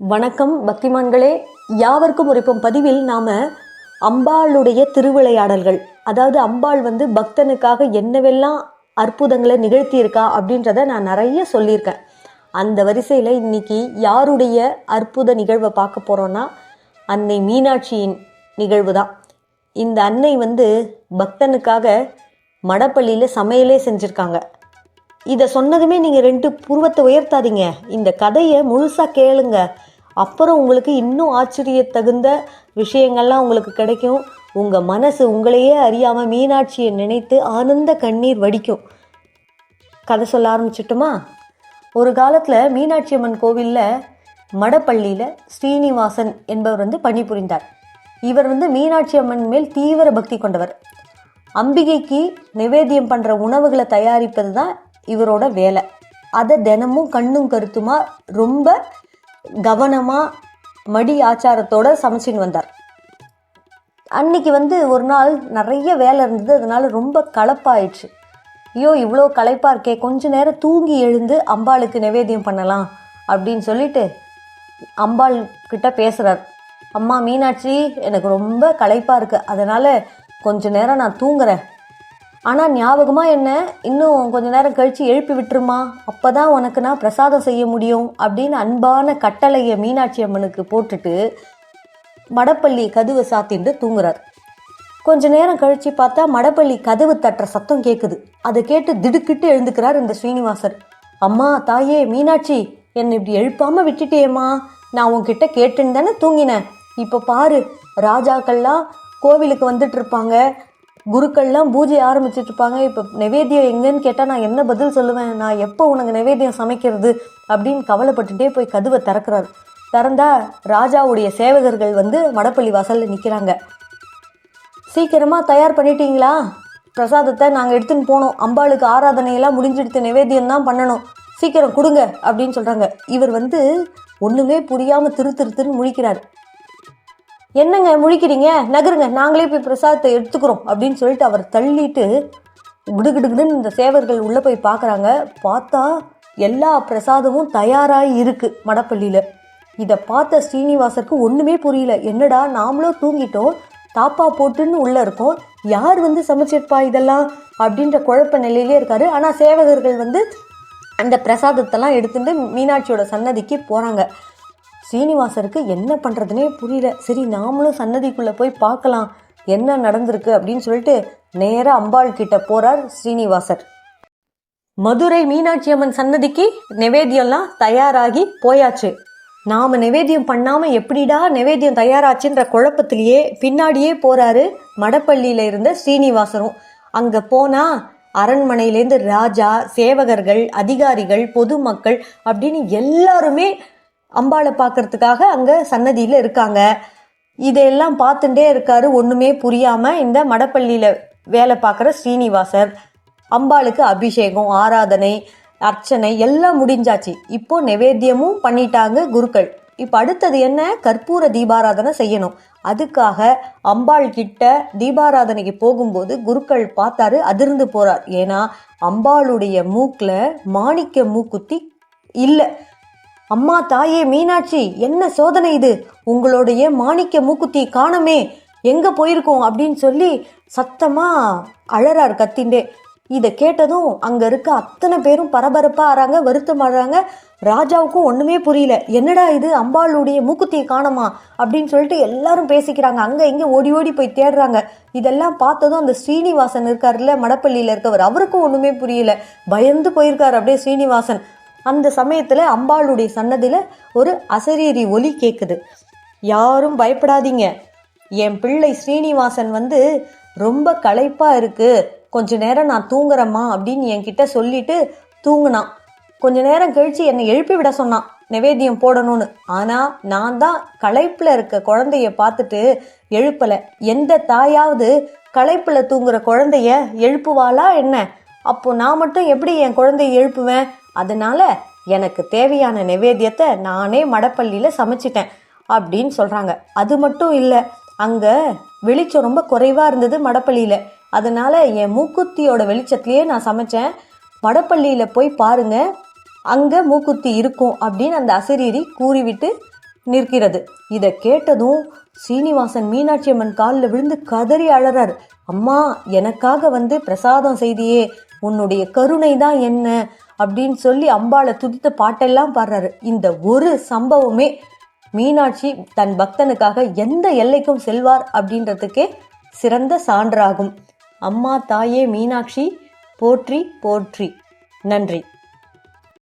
வணக்கம் பக்திமான்களே. யாவருக்கும் உரைப்பும் பதிவில் நாம அம்பாளுடைய திருவிளையாடல்கள் அதாவது அம்பாள் வந்து பக்தனுக்காக என்னவெல்லாம் அற்புதங்களை நிகழ்த்தியிருக்கா அப்படின்றத நான் நிறைய சொல்லியிருக்கேன். அந்த வரிசையில் இன்னைக்கு யாருடைய அற்புத நிகழ்வை பார்க்க போகிறோன்னா அன்னை மீனாட்சியின் நிகழ்வு தான் இந்த அன்னை வந்து பக்தனுக்காக மடப்பள்ளியில் சமையலே செஞ்சுருக்காங்க. இதை சொன்னதுமே நீங்கள் ரெண்டு புருவத்தை உயர்த்தாதீங்க. இந்த கதையை முழுசாக கேளுங்க. அப்புறம் உங்களுக்கு இன்னும் ஆச்சரியத்தகுந்த விஷயங்கள்லாம் உங்களுக்கு கிடைக்கும். உங்கள் மனசு உங்களையே அறியாமல் மீனாட்சியை நினைத்து ஆனந்த கண்ணீர் வடிக்கும். கதை சொல்ல ஆரம்பிச்சிட்டுமா? ஒரு காலத்தில் மீனாட்சி அம்மன் கோவிலில் மடப்பள்ளியில் ஸ்ரீனிவாசன் என்பவர் வந்து பணிபுரிந்தார். இவர் வந்து மீனாட்சி அம்மன் மேல் தீவிர பக்தி கொண்டவர். அம்பிகைக்கு நிவேத்தியம் பண்ணுற உணவுகளை தயாரிப்பது தான் இவரோட வேலை. அதை தினமும் கண்ணும் கருத்துமாக ரொம்ப கவனமாக மடி ஆச்சாரத்தோட சமைச்சின்னு வந்தார். அன்னைக்கு வந்து ஒரு நாள் நிறைய வேலை இருந்தது அதனால் ரொம்ப களைப்பாயிடுச்சு ஐயோ இவ்வளோ களைப்பாக இருக்கே கொஞ்ச நேரம் தூங்கி எழுந்து அம்பாளுக்கு நிவேதியம் பண்ணலாம் அப்படின்னு சொல்லிட்டு அம்பாள் கிட்ட பேசுகிறார் அம்மா மீனாட்சி எனக்கு ரொம்ப களைப்பாக இருக்குது அதனால் கொஞ்ச நேரம் நான் தூங்குறேன். ஆனால் ஞாபகமாக என்ன? இன்னும் கொஞ்ச நேரம் கழித்து எழுப்பி விட்டுருமா? அப்போ தான் உனக்கு நான் பிரசாதம் செய்ய முடியும் அப்படின்னு அன்பான கட்டளையை மீனாட்சி அம்மனுக்கு போட்டுட்டு மடப்பள்ளி கதவை சாத்திட்டு தூங்குறார். கொஞ்ச நேரம் கழித்து பார்த்தா மடப்பள்ளி கதவு தட்டுற சத்தம் கேட்குது அதை கேட்டு திடுக்கிட்டு எழுந்துக்கிறார் இந்த ஸ்ரீனிவாசர். அம்மா தாயே மீனாட்சி என்னை இப்படி எழுப்பாமல் விட்டுட்டேம்மா நான் உன்கிட்ட கேட்டுன்னு தானே தூங்கினேன். இப்போ பாரு ராஜாக்கள்லாம் கோவிலுக்கு வந்துட்டு இருப்பாங்க. குருக்கள்லாம் பூஜை ஆரம்பிச்சிட்டு இருப்பாங்க. இப்போ நிவேத்தியம் எங்கன்னு கேட்டால் நான் என்ன பதில் சொல்லுவேன்? நான் எப்போ உனக்கு நிவேத்தியம் சமைக்கிறது? அப்படின்னு கவலைப்பட்டுட்டே போய் கதுவை திறக்கிறார். திறந்தா ராஜாவுடைய சேவகர்கள் வந்து வடப்பள்ளி வாசலில் நிற்கிறாங்க சீக்கிரமாக தயார் பண்ணிட்டீங்களா? பிரசாதத்தை நாங்கள் எடுத்துன்னு போனோம். அம்பாளுக்கு ஆராதனையெல்லாம் முடிஞ்செடுத்து நிவேதியம் தான் பண்ணணும். சீக்கிரம் கொடுங்க அப்படின்னு சொல்கிறாங்க இவர் வந்து ஒன்றுமே புரியாமல் திரு திரு திருன்னு முழிக்கிறார். என்னங்க முழிக்கிறீங்க? நகருங்க நாங்களே போய் பிரசாதத்தை எடுத்துக்கிறோம் அப்படின்னு சொல்லிட்டு அவர் தள்ளிட்டு கிடுகிடுகிடுன்னு இந்த சேவர்கள் உள்ளே போய் பார்க்குறாங்க. பார்த்தா எல்லா பிரசாதமும் தயாராக இருக்குது மடப்பள்ளியில். இதை பார்த்த ஸ்ரீனிவாசருக்கு ஒன்றுமே புரியல. என்னடா நாமளும் தூங்கிட்டோம் தாப்பா போட்டுன்னு உள்ளே இருக்கோம் யார் வந்து சமைச்சிருப்பா இதெல்லாம் அப்படின்ற குழப்ப நிலையிலே இருக்காரு. ஆனால் சேவகர்கள் வந்து அந்த பிரசாதத்தெல்லாம் எடுத்துட்டு மீனாட்சியோட சன்னதிக்கு போகிறாங்க சீனிவாசருக்கு என்ன பண்ணுறதுனே புரியல. சரி நாமளும் சன்னதிக்குள்ளே போய் பார்க்கலாம். என்ன நடந்திருக்கு அப்படின்னு சொல்லிட்டு நேராக அம்பாள் கிட்ட போகிறார் ஸ்ரீனிவாசர் மதுரை மீனாட்சி அம்மன் சன்னதிக்கு நிவேத்தியம்லாம் தயாராகி போயாச்சு. நாம் நிவேத்தியம் பண்ணாமல் எப்படிடா நிவேத்தியம் தயாராச்சுன்ற குழப்பத்திலேயே பின்னாடியே போகிறாரு மடப்பள்ளியில் இருந்த ஸ்ரீனிவாசரும் அங்கே போனால் அரண்மனையிலேருந்து ராஜா சேவகர்கள் அதிகாரிகள் பொதுமக்கள் அப்படின்னு எல்லாருமே அம்பாளை பார்க்கறதுக்காக அங்கே சன்னதியில் இருக்காங்க. இதையெல்லாம் பார்த்துட்டே இருக்காரு. ஒன்றுமே புரியாமல் இந்த மடப்பள்ளியில் வேலை பார்க்குற ஸ்ரீனிவாசர். அம்பாளுக்கு அபிஷேகம் ஆராதனை அர்ச்சனை எல்லாம் முடிஞ்சாச்சு. இப்போ நெவேத்தியமும் பண்ணிட்டாங்க குருக்கள். இப்போ அடுத்தது என்ன? கற்பூர தீபாராதனை செய்யணும். அதுக்காக அம்பாள் கிட்ட தீபாராதனைக்கு போகும்போது குருக்கள் பார்த்தாரு அதிர்ந்து போறார். ஏன்னா அம்பாளுடைய மூக்கில் மாணிக்க மூக்குத்தி இல்லை. அம்மா தாயே மீனாட்சி என்ன சோதனை இது? உங்களுடைய மாணிக்க மூக்குத்தி காணமே. எங்க போயிருக்கோம் அப்படின்னு சொல்லி சத்தமா அழறார் கத்திண்டே. இதை கேட்டதும் அங்க இருக்க அத்தனை பேரும் பரபரப்பா ஆறாங்க வருத்தம் ஆடுறாங்க ராஜாவுக்கும் ஒண்ணுமே புரியல. என்னடா இது? அம்பாளுடைய மூக்குத்தியை காணுமா? அப்படின்னு சொல்லிட்டு எல்லாரும் பேசிக்கிறாங்க. அங்க இங்க ஓடி ஓடி போய் தேடுறாங்க. இதெல்லாம் பார்த்ததும் அந்த ஸ்ரீனிவாசன் இருக்காருல்ல மடப்பள்ளியில இருக்கவர். அவருக்கும் ஒண்ணுமே புரியல. பயந்து போயிருக்காரு அப்படியே ஸ்ரீனிவாசன். அந்த சமயத்தில் அம்பாளுடைய சன்னதியில் ஒரு அசரீரி ஒலி கேட்குது யாரும் பயப்படாதீங்க. என் பிள்ளை ஸ்ரீனிவாசன் வந்து ரொம்ப களைப்பாக இருக்குது கொஞ்ச நேரம் நான் தூங்குறேம்மா அப்படின்னு என்கிட்ட சொல்லிட்டு தூங்கினான். கொஞ்ச நேரம் கழித்து என்னை எழுப்பி விட சொன்னான். நிவேத்தியம் போடணும்னு. ஆனால் நான் தான் களைப்பில் இருக்க குழந்தைய பார்த்துட்டு எழுப்பலை. எந்த தாயாவது களைப்பில் தூங்குற குழந்தைய எழுப்புவாளா என்ன? அப்போ நான் மட்டும் எப்படி என் குழந்தைய எழுப்புவேன்? அதனால எனக்கு தேவையான நிவேத்தியத்தை நானே மடப்பள்ளியில் சமைச்சிட்டேன் அப்படின்னு சொல்கிறாங்க அது மட்டும் இல்லை அங்கே வெளிச்சம் ரொம்ப குறைவாக இருந்தது மடப்பள்ளியில். அதனால் என் மூக்குத்தியோட வெளிச்சத்திலேயே நான் சமைச்சேன். மடப்பள்ளியில் போய் பாருங்க அங்கே மூக்குத்தி இருக்கும் அப்படின்னு அந்த அசரீரி கூறிவிட்டு நிற்கிறது. இதை கேட்டதும் சீனிவாசன் மீனாட்சி அம்மன் காலில் விழுந்து கதறி அழறார். அம்மா எனக்காக வந்து பிரசாதம் செய்தியே உன்னுடைய கருணை தான் என்ன? அப்படின்னு சொல்லி அம்பாளை துதித்த பாட்டெல்லாம் பாடுறாரு. இந்த ஒரு சம்பவமே மீனாட்சி தன் பக்தனுக்காக எந்த எல்லைக்கும் செல்வார் அப்படின்றதுக்கே சிறந்த சான்றாகும். அம்மா தாயே மீனாட்சி போற்றி போற்றி. நன்றி.